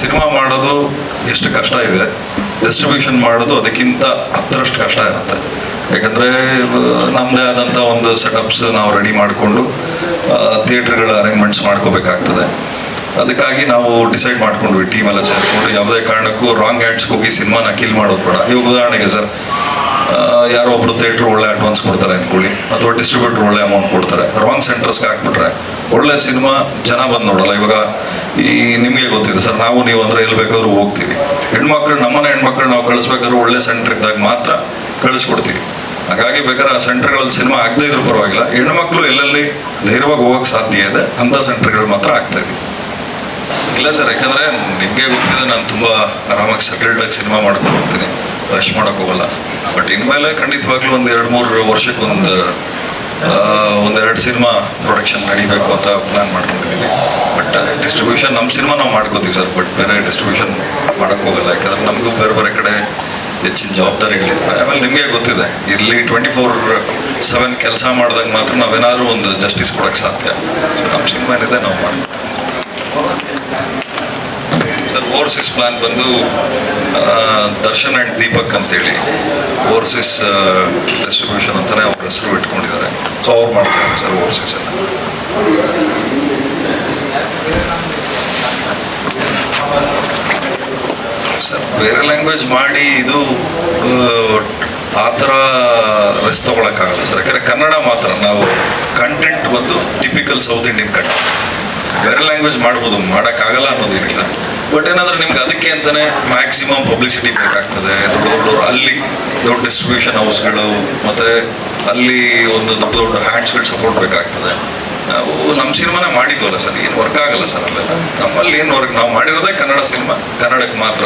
Cinema ಮಾಡೋದು ಎಷ್ಟು ಕಷ್ಟ ಇದೆ ಡಿಸ್ಟ್ರಿಬ್ಯೂಷನ್ ಮಾಡೋದು ಅದಕ್ಕಿಂತ ಹತ್ತರಷ್ಟು ಕಷ್ಟ ಇರುತ್ತೆ. ಯಾಕಂದರೆ ನಮ್ಮದೇ ಆದಂಥ ಒಂದು ಸೆಟಪ್ಸ್ ನಾವು ರೆಡಿ ಮಾಡಿಕೊಂಡು ಥಿಯೇಟ್ರ್ಗಳ ಅರೇಂಜ್ಮೆಂಟ್ಸ್ ಮಾಡ್ಕೋಬೇಕಾಗ್ತದೆ. ಅದಕ್ಕಾಗಿ ನಾವು ಡಿಸೈಡ್ ಮಾಡ್ಕೊಂಡ್ವಿ ಟೀಮ್ ಎಲ್ಲ ಸೇರಿಕೊಂಡು ಯಾವುದೇ ಕಾರಣಕ್ಕೂ ರಾಂಗ್ ಹ್ಯಾಂಡ್ಸ್ಗೆ ಹೋಗಿ ಸಿನಿಮಾನ ಕಿಲ್ ಮಾಡೋದು ಬೇಡ. ಈಗ ಉದಾಹರಣೆಗೆ ಸರ್ ಯಾರೋ ಒಬ್ರು ಥಿಯೇಟ್ರ್ ಒಳ್ಳೆ ಅಡ್ವಾನ್ಸ್ ಕೊಡ್ತಾರೆ ಅನ್ಕೊಳ್ಳಿ, ಅಥವಾ ಡಿಸ್ಟ್ರಿಬ್ಯೂಟರ್ ಒಳ್ಳೆ ಅಮೌಂಟ್ ಕೊಡ್ತಾರೆ. ರಾಂಗ್ ಸೆಂಟರ್ಸ್ಗೆ ಹಾಕ್ಬಿಟ್ರೆ, ಒಳ್ಳೆ ಸಿನಿಮಾ ಜನ ಬಂದು ನೋಡಲ್ಲ. ಇವಾಗ ಈ ನಿಮಗೆ ಗೊತ್ತಿದೆ ಸರ್, ನಾವು ನೀವು ಅಂದ್ರೆ ಎಲ್ಲಿ ಬೇಕಾದ್ರೂ ಹೋಗ್ತೀವಿ. ಹೆಣ್ಮಕ್ಳು, ನಮ್ಮನೆ ಹೆಣ್ಮಕ್ಳು ನಾವು ಕಳಿಸ್ಬೇಕಾದ್ರೆ ಒಳ್ಳೆ ಸೆಂಟರ್ ಇದ್ದಾಗ ಮಾತ್ರ ಕಳಿಸ್ಕೊಡ್ತೀವಿ. ಹಾಗಾಗಿ ಬೇಕಾದ್ರೆ ಆ ಸೆಂಟರ್ಗಳಲ್ಲಿ ಸಿನಿಮಾ ಆಗದೇ ಇದ್ರೂ ಪರವಾಗಿಲ್ಲ. ಹೆಣ್ಮಕ್ಳು ಎಲ್ಲೆಲ್ಲಿ ಧೈರ್ಯವಾಗಿ ಹೋಗೋಕ್ಕೆ ಸಾಧ್ಯ ಇದೆ, ಅಂಥ ಸೆಂಟರ್ಗಳು ಮಾತ್ರ ಆಗ್ತಾ ಇದೆ ಇಲ್ಲ ಸರ್, ಯಾಕಂದ್ರೆ ನಿಮಗೆ ಗೊತ್ತಿದೆ, ನಾನು ತುಂಬಾ ಆರಾಮಾಗಿ ಸೆಟಲ್ಡ್ ಆಗಿ ಸಿನಿಮಾ ಮಾಡ್ಕೊಂಡು ಹೋಗ್ತೀನಿ. ರಶ್ ಮಾಡಕ್ ಹೋಗಲ್ಲ. ಬಟ್ ಇನ್ಮೇಲೆ ಖಂಡಿತವಾಗ್ಲೂ ಒಂದು ಎರಡು, ಮೂರು ವರ್ಷಕ್ಕೆ ಒಂದು ಒಂದೆರಡು ಸಿನಿಮಾ ಪ್ರೊಡಕ್ಷನ್ ನಡಿಬೇಕು ಅಂತ ಪ್ಲಾನ್ ಮಾಡ್ಕೊಂಡಿದ್ದೀವಿ ಬಟ್ ಡಿಸ್ಟ್ರಿಬ್ಯೂಷನ್ ನಮ್ಮ ಸಿನಿಮಾ ನಾವು ಮಾಡ್ಕೋತೀವಿ ಸರ್. ಬಟ್ ಬೇರೆ ಡಿಸ್ಟ್ರಿಬ್ಯೂಷನ್ ಮಾಡಕ್ ಹೋಗಲ್ಲ. ಯಾಕಂದ್ರೆ ನಮಗೂ ಬೇರೆ ಬೇರೆ ಕಡೆ ಹೆಚ್ಚಿನ ಜವಾಬ್ದಾರಿಗಳಿದೆ. ಆಮೇಲೆ ನಿಮಗೆ ಗೊತ್ತಿದೆ, ಇಲ್ಲಿ ಟ್ವೆಂಟಿ ಫೋರ್ ಸೆವೆನ್ ಕೆಲಸ ಮಾಡಿದಾಗ ಮಾತ್ರ ನಾವೇನಾದ್ರೂ ಒಂದು ಜಸ್ಟಿಸ್ ಕೊಡೋಕ್ಕೆ ಸಾಧ್ಯ. ನಮ್ಮ ಸಿನಿಮಾ ಏನಿದೆ, ನಾವು ಮಾಡ್ತೀವಿ ಸರ್ ಓವರ್ಸಿಸ್ ಪ್ಲಾನ್ ಬಂದು ದರ್ಶನ್ ಆ್ಯಂಡ್ ದೀಪಕ್ ಅಂತೇಳಿ ಓವರ್ಸೀಸ್ ಡಿಸ್ಟ್ರಿಬ್ಯೂಷನ್ ಅಂತಾನೆ ಅವ್ರ ಹೆಸರು ಇಟ್ಕೊಂಡಿದ್ದಾರೆ. ಸೊ ಅವ್ರು ಮಾಡ್ತಾರೆ ಸರ್ ಓವರ್ಸಿಸ್ ಎಲ್ಲ. ಸರ್, ಬೇರೆ ಲ್ಯಾಂಗ್ವೇಜ್ ಮಾಡಿ ಇದು, ಆ ಥರ ರೆಸ್ ತೊಗೊಳಕ್ಕಾಗಲ್ಲ ಸರ್. ಯಾಕಂದರೆ ಕನ್ನಡ ಮಾತ್ರ, ನಾವು ಕಂಟೆಂಟ್ ಬಂದು ಟಿಪಿಕಲ್ ಸೌತ್ ಇಂಡಿಯನ್ ಕಂಟೆಂಟ್ ಬೇರೆ ಲ್ಯಾಂಗ್ವೇಜ್ ಮಾಡ್ಬೋದು, ಮಾಡೋಕ್ಕಾಗಲ್ಲ ಅನ್ನೋದೇನಿಲ್ಲ ಬಟ್ ಏನಾದರೂ ನಿಮ್ಗೆ ಅದಕ್ಕೆ ಅಂತಾನೆ ಮ್ಯಾಕ್ಸಿಮಮ್ ಪಬ್ಲಿಸಿಟಿ ಬೇಕಾಗ್ತದೆ. ದೊಡ್ಡ ದೊಡ್ಡ ಅಲ್ಲಿ ದೊಡ್ಡ ಡಿಸ್ಟ್ರಿಬ್ಯೂಷನ್ ಹೌಸ್ಗಳು ಮತ್ತೆ ಅಲ್ಲಿ ಒಂದು ದೊಡ್ಡ ದೊಡ್ಡ ಹ್ಯಾಂಡ್ಸ್ಗಳು ಸಪೋರ್ಟ್ ಬೇಕಾಗ್ತದೆ. ನಾವು ನಮ್ಮ ಸಿನಿಮಾನೇ ಮಾಡಿದ್ವಲ್ಲ ಸರ್, ಏನು ವರ್ಕ್ ಆಗಲ್ಲ ಸರ್ ಅಲ್ಲೆಲ್ಲ. ನಮ್ಮಲ್ಲಿ ಏನು ವರ್ಕ್ ನಾವು ಮಾಡಿರೋದೇ ಕನ್ನಡ ಸಿನಿಮಾ. ಕನ್ನಡಕ್ಕೆ ಮಾತ್ರ.